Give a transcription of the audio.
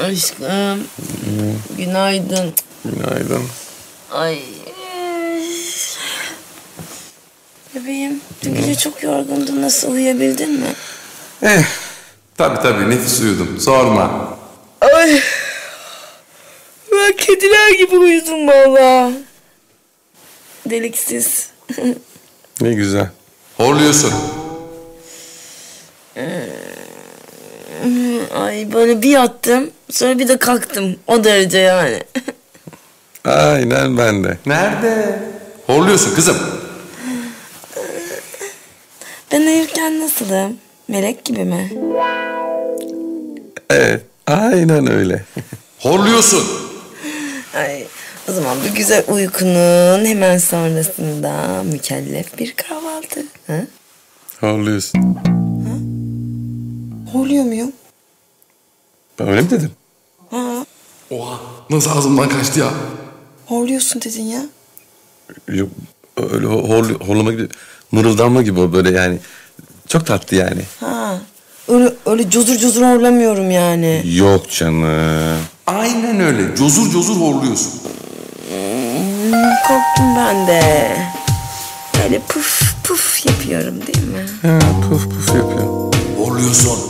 Aşkım. Günaydın. Günaydın. Ay. Bebeğim, dün gece çok yorgundun. Nasıl uyuyabildin mi? Eh, tabii tabii nefis uyudum. Sorma. Ay. Ben kediler gibi uyudum valla. Deliksiz. Ne güzel. Horluyorsun. Ay böyle bir yattım. Sonra bir de kalktım. O derece yani. Aynen ben de. Nerede? Horluyorsun kızım. Ben uyurken nasılım? Melek gibi mi? Evet, aynen öyle. Horluyorsun. Ay o zaman bu güzel uykunun hemen sonrasında mükellef bir kahvaltı. Ha? Horluyorsun. Horluyor muyum? Ben öyle mi dedim? Ha, Oha, nasıl ağzımdan kaçtı ya? horluyorsun dedin ya. Yok, öyle hor, horlama gibi, mırıldanma gibi o böyle yani. Çok tatlı yani. Ha. Öyle, öyle cozur cozur horlamıyorum yani. Yok canım. Aynen öyle. Cozur cozur horluyorsun. Hmm, korktum ben de. Böyle puf puf yapıyorum değil mi? Ha, puf puf yapıyor. Horluyorsun.